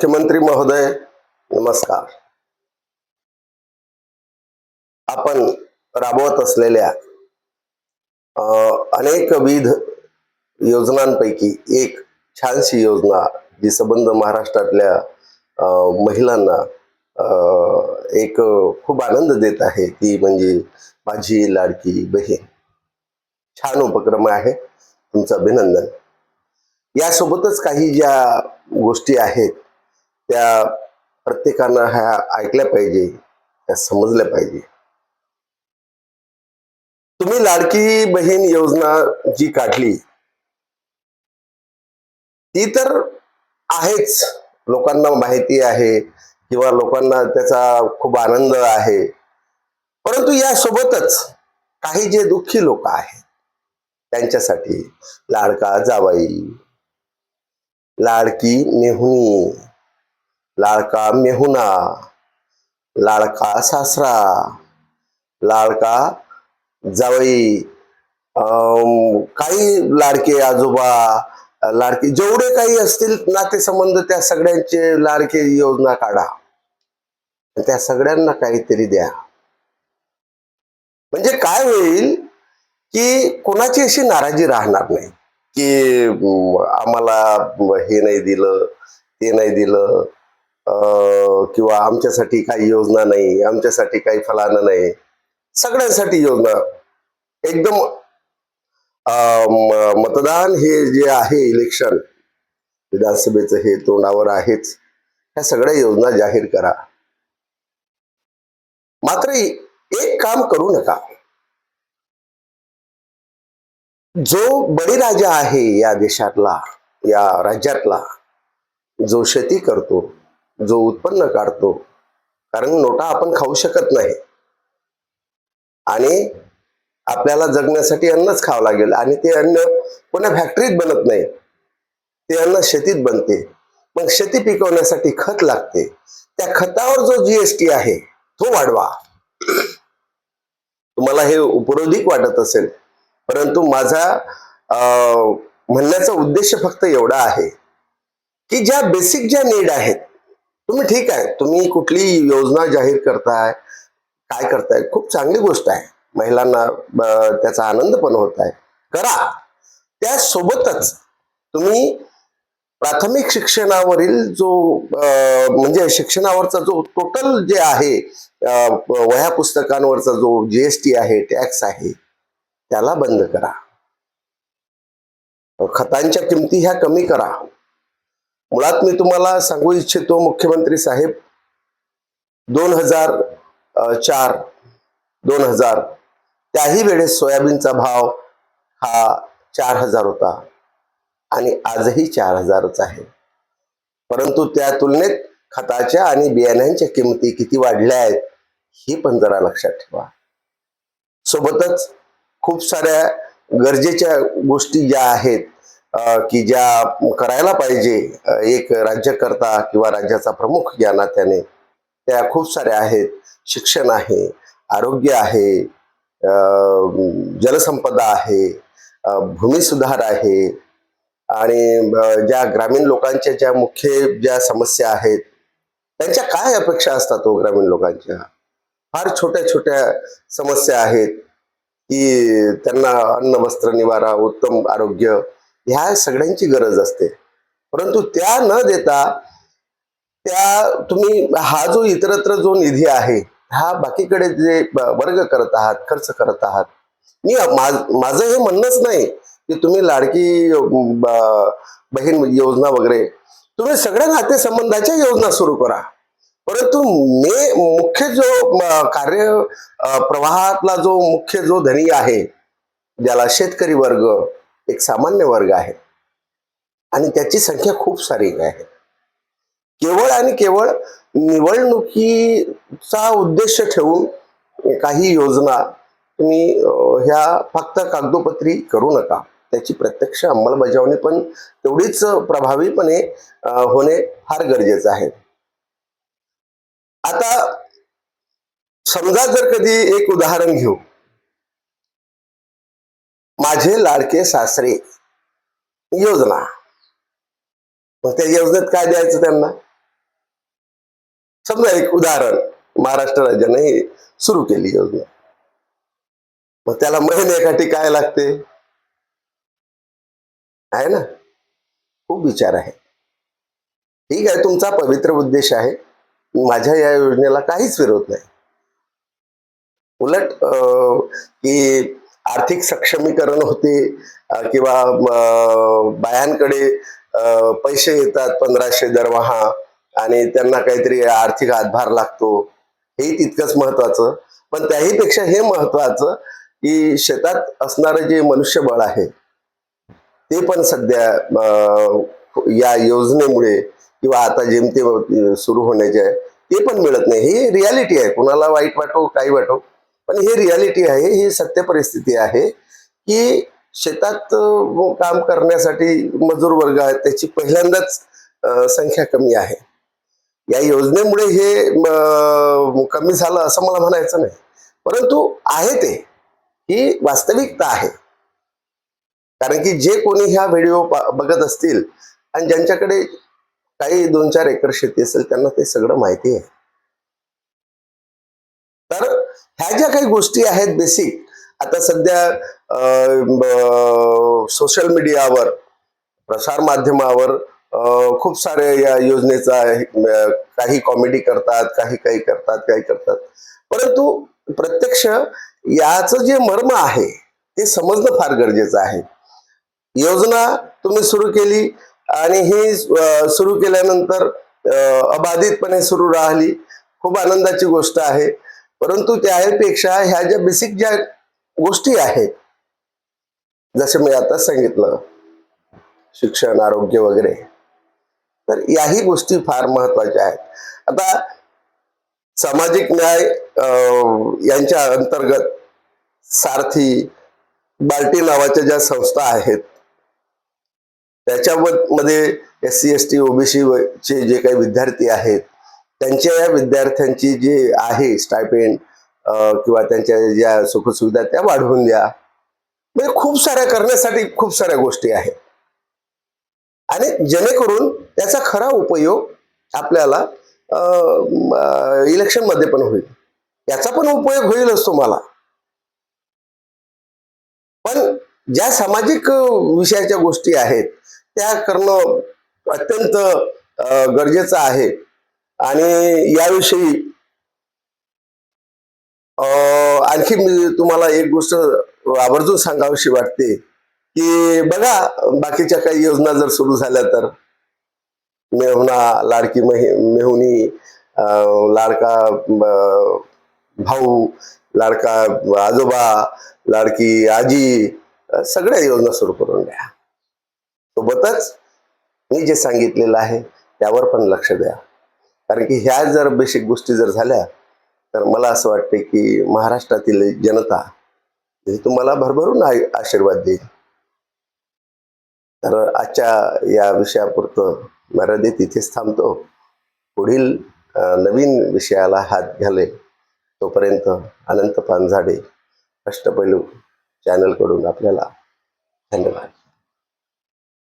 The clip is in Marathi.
मुख्यमंत्री महोदय नमस्कार. आपण राबवत असलेल्या अनेक अनेकविध योजनांपैकी एक छानशी योजना जी संबंध महाराष्ट्रातल्या महिलांना एक खूप आनंद देत आहे ती म्हणजे माझी लाडकी बहीण. छान उपक्रम आहे तुमचं अभिनंदन. यासोबतच काही ज्या गोष्टी आहेत त्या प्रत्येकानं ह्या ऐकल्या पाहिजे त्या समजल्या पाहिजे. तुम्ही लाडकी बहीण योजना जी काढली ती तर आहेच. लोकांना माहिती आहे किंवा लोकांना त्याचा खूप आनंद आहे. परंतु यासोबतच काही जे दुःखी लोक आहेत त्यांच्यासाठी लाडका जावाई लाडकी मेहुणी लाडका मेहुना लाडका सासरा लाडका जावई अं, काही लाडके आजोबा लाडके जेवढे काही असतील नातेसंबंध त्या सगळ्यांचे लाडके योजना काढा. त्या सगळ्यांना काहीतरी द्या. म्हणजे काय होईल की कोणाची अशी नाराजी राहणार नाही की आम्हाला हे नाही दिलं ते नाही दिलं किंवा आमच्यासाठी काही योजना नाही आमच्यासाठी काही फलानं नाही सगळ्यांसाठी योजना. एकदम अं, मतदान हे जे आहे इलेक्शन विधानसभेचं हे तोंडावर आहेच. ह्या सगळ्या योजना जाहीर करा. मात्र एक काम करू नका. जो बळीराजा आहे या देशातला या राज्यातला जो शेती करतो जो उत्पन्न काढतो कारण नोटा आपण खाऊ शकत नाही. आणि आपल्याला जगण्यासाठी अन्नच खावं लागेल. आणि ते अन्न कोणा फॅक्टरीत बनत नाही. ते अन्न शेतीत बनते. मग शेती पिकवण्यासाठी खत लागते. त्या खतावर जो जीएसटी आहे तो वाढवा. तुम्हाला हे उपरोधिक वाटत असेल. परंतु माझा म्हणण्याचा उद्देश फक्त एवढा आहे की ज्या बेसिक ज्या नीड आहेत तुम्ही ठीक आहे. तुम्ही कुठली योजना जाहीर करताय काय करताय खूप चांगली गोष्ट आहे. महिलांना त्याचा आनंद पण होत आहे. करा. त्यासोबतच तुम्ही प्राथमिक शिक्षणावरील जो म्हणजे शिक्षणावरचा जो टोटल जे आहे वह्या पुस्तकांवरचा जो जीएसटी आहे टॅक्स आहे त्याला बंद करा. खतांच्या किमती ह्या कमी करा. मुळात मी तुम्हाला सांगू इच्छितो मुख्यमंत्री साहेब दोन हजार चार दोन हजार त्याही वेळेस सोयाबीनचा भाव हा चार हजार होता आणि आजही चार हजारच आहे. परंतु त्या तुलनेत खताच्या आणि बियाण्यांच्या किमती किती वाढल्या आहेत ही पण जरा लक्षात ठेवा. सोबतच खूप साऱ्या गरजेच्या गोष्टी ज्या आहेत की ज्या करायला पाहिजे एक राज्यकर्ता किंवा राज्याचा प्रमुख या नात्याने त्या खूप साऱ्या आहेत. शिक्षण आहे आरोग्य आहे जलसंपदा आहे भूमिसुधार आहे आणि ज्या ग्रामीण लोकांच्या ज्या मुख्य ज्या समस्या आहेत त्यांच्या काय अपेक्षा असतात हो ग्रामीण लोकांच्या? फार छोट्या छोट्या समस्या आहेत की त्यांना अन्न वस्त्र निवारा उत्तम आरोग्य ह्या सगळ्यांची गरज असते. परंतु त्या न देता त्या तुम्ही हा जो इतरत्र जो निधी आहे हा बाकीकडे जे वर्ग करत आहात खर्च करत आहात मी माझ- माझं हे म्हणणंच नाही की तुम्ही लाडकी बहीण योजना वगैरे तुम्ही सगळ्या नातेसंबंधाच्या योजना सुरू करा. परंतु मे मुख्य जो कार्य प्रवाहातला जो मुख्य जो धनी आहे ज्याला शेतकरी वर्ग एक सामान्य वर्ग आहे. आणि त्याची संख्या खूप सारी आहे. केवळ आणि केवळ निवडणुकीचा उद्देश ठेवून काही योजना तुम्ही ह्या फक्त कागदोपत्री करू नका. त्याची प्रत्यक्ष अंमलबजावणी पण तेवढीच प्रभावीपणे होणे फार गरजेचं आहे. आता समजा जर कधी एक उदाहरण घेऊ. माझे लाडके सासरे योजना. मग त्या योजनेत काय द्यायचं त्यांना? समजा एक उदाहरण महाराष्ट्र राज्याने ही सुरू केली योजना. मग त्याला महिन्यासाठी काय लागते. आहे ना? खूप विचार आहे. ठीक आहे तुमचा पवित्र उद्देश आहे. माझ्या या योजनेला काहीच विरोध नाही. उलट अं, की आर्थिक सक्षमीकरण होते किंवा बायांकडे पैसे येतात पंधराशे दरमहा आणि त्यांना काहीतरी आर्थिक हातभार लागतो हे तितकंच महत्वाचं. पण त्याही पेक्षा हे महत्वाचं की शेतात असणारं जे मनुष्यबळ आहे ते पण सध्या या योजनेमुळे किंवा आता जेमतेम सुरू होण्याचे आहे ते पण मिळत नाही. ही रियालिटी आहे. कुणाला वाईट वाटो काही वाटो. पण ही रियालिटी आहे ही सत्य परिस्थिती आहे की शेतात काम करण्यासाठी मजूर वर्ग आहे त्याची पहिल्यांदाच संख्या कमी आहे. या योजनेमुळे हे कमी झालं असं मला म्हणायचं नाही. परंतु आहे ते ही वास्तविकता आहे. कारण की जे कोणी ह्या व्हिडिओ बघत असतील आणि ज्यांच्याकडे काही दोन चार एकर शेती असेल त्यांना ते सगळं माहिती आहे तर ह्या ज्या काही गोष्टी आहेत बेसिक आता सध्या सोशल मीडियावर प्रसार माध्यमावर खूप सारे या योजनेचा काही कॉमेडी करतात काही काही करतात काही करतात. परंतु प्रत्यक्ष याचं जे मर्म आहे ते समजणं फार गरजेचं आहे. योजना तुम्ही सुरू केली आणि ही सुरू केल्यानंतर अबाधितपणे सुरू राहिली खूप आनंदाची गोष्ट आहे. परंतु त्यापेक्षा ह्या ज्या बेसिक ज्या गोष्टी आहेत जसे मी आता सांगितलं शिक्षण आरोग्य वगैरे तर याही गोष्टी फार महत्त्वाच्या आहेत. आता सामाजिक न्याय यांच्या अंतर्गत सारथी बाल्टी नावाच्या ज्या संस्था आहेत त्याच्यामध्ये S C S T OBC चे जे काही विद्यार्थी आहेत त्यांच्या या विद्यार्थ्यांची जी आहे स्टायपेंड किंवा त्यांच्या ज्या सुखसुविधा त्या वाढवून द्या. म्हणजे खूप साऱ्या करण्यासाठी खूप साऱ्या गोष्टी आहेत. आणि जेणेकरून त्याचा खरा उपयोग आपल्याला इलेक्शनमध्ये पण होईल. याचा पण उपयोग होईलच तुम्हाला. पण ज्या सामाजिक विषयाच्या गोष्टी आहेत त्या करणं अत्यंत गरजेचं आहे. आणि याविषयी आणखी मी तुम्हाला एक गोष्ट आवर्जून सांगावीशी वाटते की बघा बाकीच्या काही योजना जर सुरू झाल्या तर. मेहुना लाडकी महि लाडका भाऊ लाडका आजोबा लाडकी आजी सगळ्या योजना सुरू करून द्या. सोबतच मी जे सांगितलेलं आहे त्यावर पण लक्ष द्या. कारण की ह्या जर बेसिक गोष्टी जर झाल्या तर मला असं वाटते की महाराष्ट्रातील जनता म्हणजे तुम्हाला भरभरून आशीर्वाद देईल. तर आजच्या या विषयापुरतं मर्यादित इथेच थांबतो. पुढील नवीन विषयाला हात घाले. तोपर्यंत अनंत पानझाडे अष्टपैलू चॅनलकडून आपल्याला धन्यवाद.